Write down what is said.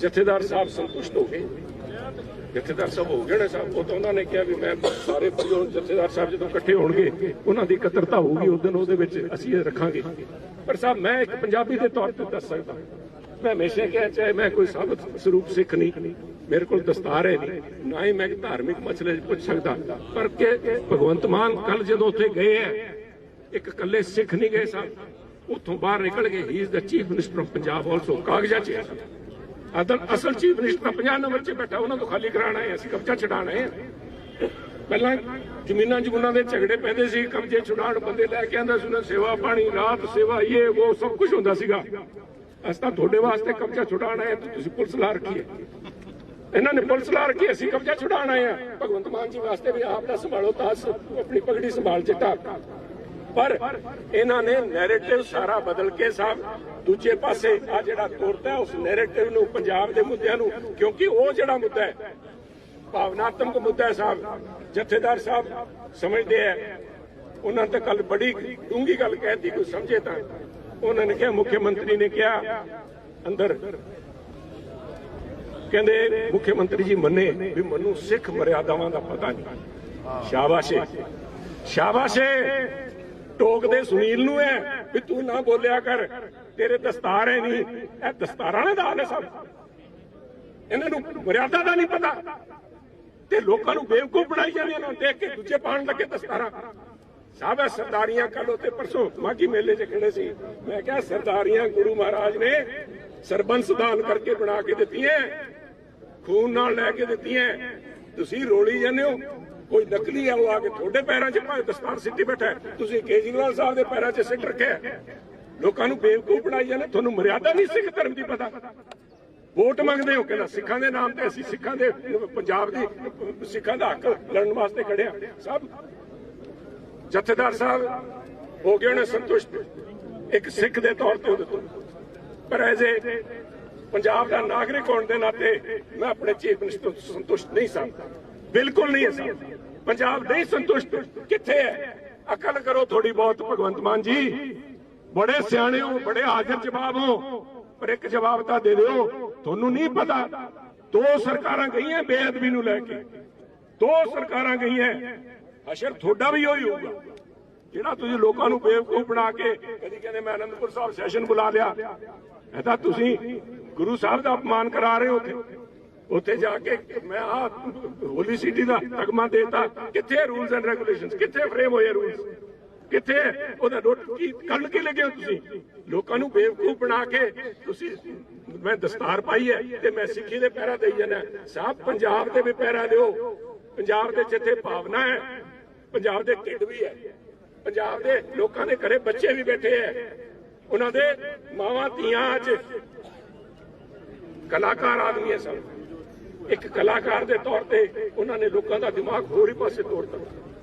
ਜਥੇਦਾਰ ਸਾਹਿਬ ਸੰਤੁਸ਼ਟ ਹੋ ਗਏ। ਜਥੇਦਾਰ ਸਾਹਿਬ ਹੋ ਗਏ ਨੇ ਸਾਹਿਬ। ਉਹ ਤਾਂ ਉਹਨਾਂ ਨੇ ਕਿਹਾ ਵੀ ਮੈਂ ਸਾਰੇ ਪਰਿਵਾਰ ਜਥੇਦਾਰ ਸਾਹਿਬ ਜਦੋਂ ਇਕੱਠੇ ਹੋਣਗੇ, ਉਹਨਾਂ ਦੀ ਇਕੱਤਰਤਾ ਹੋਊਗੀ, ਉਸ ਦਿਨ ਉਹਦੇ ਵਿੱਚ ਅਸੀਂ ਇਹ ਰੱਖਾਂਗੇ। ਪਰ ਸਾਹਿਬ, ਮੈਂ ਇੱਕ ਪੰਜਾਬੀ ਦੇ ਤੌਰ ਤੇ ਦੱਸ ਸਕਦਾ। ਮੈਂ ਹਮੇਸ਼ਾ ਕਿਹਾ, ਚਾਹੇ ਮੈਂ ਕੋਈ ਸਾਬਤ ਸਰੂਪ ਸਿੱਖ ਨਹੀਂ, ਮੇਰੇ ਕੋਲ ਦਸਤਾਰ ਹੈ ਨਹੀਂ, ਨਾ ਹੀ ਮੈਂ ਧਾਰਮਿਕ ਮਸਲੇ ਪੁੱਛ ਸਕਦਾ। ਪਰ ਕਿ ਭਗਵੰਤ ਮਾਨ ਕੱਲ ਜਦੋਂ ਉੱਥੇ ਗਏ ਹੈ, ਇੱਕ ਇਕੱਲੇ ਸਿੱਖ ਨਹੀਂ ਗਏ ਸਾਹਿਬ, ਉੱਥੋਂ ਬਾਹਰ ਨਿਕਲ ਗਏ। He is the chief minister of Punjab also ਕਾਗਜ਼ਾਂ 'ਚ ਅਸਲ ਚੀਫ ਮਿਨਿਸਟਰ 50 ਨੰਬਰ 'ਚ ਬੈਠਾ, ਉਹਨਾਂ ਤੋਂ ਖਾਲੀ ਕਰਾਣਾ ਹੈ, ਅਸੀਂ ਕਬਜ਼ਾ ਛਡਾਣਾ ਹੈ। ਪਹਿਲਾਂ ਜ਼ਮੀਨਾਂ ਜਮੂਨਾਂ ਦੇ ਝਗੜੇ ਪੈਂਦੇ ਸੀ, ਕਬਜ਼ੇ ਛੁਡਾਉਣ ਬੰਦੇ ਲੈ ਕੇ ਆਂਦਾ ਸੀ, ਉਹਨਾਂ ਸੇਵਾ ਪਾਣੀ, ਰਾਤ ਸੇਵਾ, ਇਹ, ਉਹ, ਸਭ ਕੁਝ ਹੁੰਦਾ ਸੀਗਾ। ਅਸੀਂ ਤਾਂ ਤੁਹਾਡੇ ਵਾਸਤੇ ਕਬਜ਼ਾ ਛੁਡਾਉਣਾ ਹੈ ਤੁਸੀਂ ਪੁਲਿਸ ਲਾ ਰੱਖੀ ਹੈ। ਇਹਨਾਂ ਨੇ ਪੁਲਿਸ ਲਾ ਰੱਖੀ ਅਸੀਂ ਕਬਜ਼ਾ ਛੁਡਾਉਣ ਆਏ ਭਗਵੰਤ ਮਾਨ ਜੀ ਵਾਸਤੇ ਵੀ ਆਪ ਦਾ ਸੰਭਾਲੋ ਤਾਸ ਆਪਣੀ ਪਗੜੀ ਸੰਭਾਲ ਚਿੱਟਾ ਪਰ ਇਹਨਾਂ ਨੇ ਨੈਰੇਟਿਵ ਸਾਰਾ ਬਦਲ ਕੇ ਸਾਹਿਬ, ਦੂਜੇ ਪਾਸੇ ਆ ਜਿਹੜਾ ਤੋਰਤਾ ਉਸ ਨੈਰੇਟਿਵ ਨੂੰ ਪੰਜਾਬ ਦੇ ਮੁੱਦਿਆਂ ਨੂੰ, ਕਿਉਂਕਿ ਉਹ ਜਿਹੜਾ ਮੁੱਦਾ ਹੈ, ਭਾਵਨਾਤਮਕ ਮੁੱਦਾ ਹੈ ਸਾਹਿਬ, ਜਥੇਦਾਰ ਸਾਹਿਬ ਸਮਝਦੇ ਆ, ਉਹਨਾਂ ਤੇ ਕੱਲ ਬੜੀ ਡੂੰਗੀ ਗੱਲ ਕਹਿਤੀ ਕੋਈ ਸਮਝੇ ਤਾਂ। ਉਹਨਾਂ ਨੇ ਕਿਹਾ, ਮੁੱਖ ਮੰਤਰੀ ਨੇ ਕਿਹਾ, ਅੰਦਰ। ਕਹਿੰਦੇ, ਮੁੱਖ ਮੰਤਰੀ ਜੀ ਮੰਨੇ ਵੀ ਮੈਨੂੰ ਸਿੱਖ ਮਰਿਆਦਾਵਾਂ ਦਾ ਪਤਾ ਨਹੀਂ। ਸ਼ਾਬਾਸ਼ੇ ਸ਼ਾਬਾਸ਼ੇ ਟੋਕਦੇ ਸੁਨੀਲ ਨੂੰ ਹੈ ਵੀ ਤੂੰ ਨਾ ਬੋਲਿਆ ਕਰ, ਤੇਰੇ ਦਸਤਾਰ ਹੈ ਨਹੀਂ ਇਹ ਦਸਤਾਰਾਂ ਦਾ ਹਾਲ ਹੈ ਸਭ। ਇਹਨਾਂ ਨੂੰ ਮਰਿਆਦਾ ਦਾ ਨਹੀਂ ਪਤਾ। ਤੇ ਲੋਕਾਂ ਨੂੰ ਬੇਵਕੂਫ ਬਣਾਈ ਜਾਂਦੇ ਇਹਨਾਂ ਦੇਖ ਕੇ ਦੂਜੇ ਪਾਣ ਲੱਗੇ ਦਸਤਾਰਾਂ। ਸਾਹਿਬ ਇਹ ਸਰਦਾਰੀਆਂ ਕੱਲ ਉੱਤੇ ਪਰਸੋਂ ਮਾਗੀ ਮੇਲੇ 'ਚ ਖੜੇ ਸੀ। ਮੈਂ ਕਿਹਾ, ਸਰਦਾਰੀਆਂ, ਗੁਰੂ ਮਹਾਰਾਜ ਨੇ ਸਰਬੰਸ ਦਾਨ ਕਰਕੇ ਬਣਾ ਕੇ ਦਿੱਤੀਆਂ ਖੂਨ ਨਾਲ ਲੈ ਕੇ ਦਿੱਤੀਆਂ ਤੁਸੀਂ ਰੋਲੀ ਜਾਂਦੇ ਹੋ। ਕੋਈ ਨਕਲੀ ਆ, ਉਹ ਆ ਕੇ ਤੁਹਾਡੇ ਪੈਰਾਂ 'ਚ ਭਾਵੇਂ ਦਸਤਾਰ ਸਿੱਟੀ ਬੈਠਾ ਤੁਸੀਂ ਕੇਜਰੀਵਾਲ ਸਾਹਿਬ ਦੇ ਪੈਰਾਂ 'ਚ ਸਿੱਟ ਰੱਖਿਆ ਲੋਕਾਂ ਨੂੰ ਬੇਵਕੂਫ ਬਣਾਈ ਜਾਂਦੇ, ਤੁਹਾਨੂੰ ਮਰਿਆਦਾ ਨਹੀਂ ਸਿੱਖ ਧਰਮ ਦੀ ਪਤਾ। ਵੋਟ ਮੰਗਦੇ ਹੋ, ਕਹਿੰਦਾ ਸਿੱਖਾਂ ਦੇ ਨਾਮ ਤੇ ਅਸੀਂ ਸਿੱਖਾਂ ਦੇ, ਪੰਜਾਬ ਦੀ ਸਿੱਖਾਂ ਦਾ ਹੱਕ ਲੜਨ ਵਾਸਤੇ ਖੜੇ ਸਭ ਜਥੇਦਾਰ ਸਾਹਿਬ, ਹੋ ਗਏ ਨੇ ਸੰਤੁਸ਼ਟ। ਇੱਕ ਸਿੱਖ ਦੇ ਤੌਰ ਤੇ ਉਹਦੇ ਤੋਂ। ਪਰ ਐਜ਼ ਪੰਜਾਬ ਦਾ ਨਾਗਰਿਕ ਹੋਣ ਦੇ ਨਾਤੇ ਮੈਂ ਆਪਣੇ ਚੀਫ ਮਿਨਿਸਟਰ ਤੋਂ ਸੰਤੁਸ਼ਟ ਨਹੀਂ ਸਾਂ। ਬਿਲਕੁਲ ਨਹੀਂ ਹਾਂ ਪੰਜਾਬ ਨਹੀਂ ਸੰਤੁਸ਼ਟ ਕਿੱਥੇ ਹੈ? ਅਕਲ ਕਰੋ ਥੋੜੀ ਬਹੁਤ, ਭਗਵੰਤ ਮਾਨ ਜੀ। ਬੜੇ ਸਿਆਣੇ ਹੋ, ਬੜੇ ਹਾਜ਼ਰ ਜਵਾਬ ਹੋ। ਪਰ ਇੱਕ ਜਵਾਬ ਤਾਂ ਦੇ ਦਿਓ, ਤੁਹਾਨੂੰ ਨਹੀਂ ਪਤਾ, ਦੋ ਸਰਕਾਰਾਂ ਗਈਆਂ ਬੇਅਦਬੀ ਨੂੰ ਲੈ ਕੇ। ਦੋ ਸਰਕਾਰਾਂ ਗਈਆਂ। ਅਸ਼ਰ ਤੁਹਾਡਾ ਵੀ ਉਹੀ ਹੋਊਗਾ। ਜਿਹੜਾ ਤੁਸੀਂ ਲੋਕਾਂ ਨੂੰ ਬੇਵਕੂਫ ਬਣਾ ਕੇ ਕਦੀ ਕਹਿੰਦੇ ਮੈਂ ਅਨੰਦਪੁਰ ਸਾਹਿਬ ਸੈਸ਼ਨ ਬੁਲਾ ਲਿਆ, ਇਹ ਤਾਂ ਤੁਸੀਂ ਗੁਰੂ ਸਾਹਿਬ ਦਾ ਅਪਮਾਨ ਕਰਾ ਰਹੇ ਹੋ ਉੱਥੇ। ਉੱਥੇ ਜਾ ਕੇ ਮੈਂ ਆ ਹੋਲੀ ਸਿਟੀ ਦਾ ਤਗਮਾ ਦੇਤਾ। ਕਿੱਥੇ ਰੂਲਸ ਐਂਡ ਰੈਗੂਲੇਸ਼ਨਸ ਕਿੱਥੇ ਫਰੇਮ ਹੋਏ ਰੂਲਸ ਕਿੱਥੇ ਉਹਦਾ ਨੋਟ ਕੀ ਕਰਨ ਕੀ ਲੱਗੇ ਹੋ ਤੁਸੀਂ? ਲੋਕਾਂ ਨੂੰ ਬੇਵਕੂਫ ਬਣਾ ਕੇ ਤੁਸੀਂ, ਮੈਂ ਦਸਤਾਰ ਪਾਈ ਹੈ ਤੇ ਮੈਂ ਸਿੱਖੀ ਦੇ ਪੈਰਾ ਦੇਈ ਜਾਣਾ ਸਾਹਿਬ ਪੰਜਾਬ ਦੇ ਵੀ ਪੈਰਾ ਦਿਓ ਪੰਜਾਬ ਦੇ ਜਿੱਥੇ ਭਾਵਨਾ ਹੈ, ਪੰਜਾਬ ਦੇ ਢਿੱਡ ਵੀ ਹੈ। ਪੰਜਾਬ ਦੇ ਲੋਕਾਂ ਦੇ ਘਰੇ ਬੱਚੇ ਵੀ ਬੈਠੇ ਹੈ। ਉਹਨਾਂ ਦੇ ਮਾਵਾਂ ਧੀਆਂ ਅੱਜ ਕਲਾਕਾਰ ਆਦਮੀ ਹੈ ਸਭ। ਇੱਕ ਕਲਾਕਾਰ ਦੇ ਤੌਰ ਤੇ ਉਹਨਾਂ ਨੇ ਲੋਕਾਂ ਦਾ ਦਿਮਾਗ ਹੋਰ ਹੀ ਪਾਸੇ ਤੋੜਤਾ।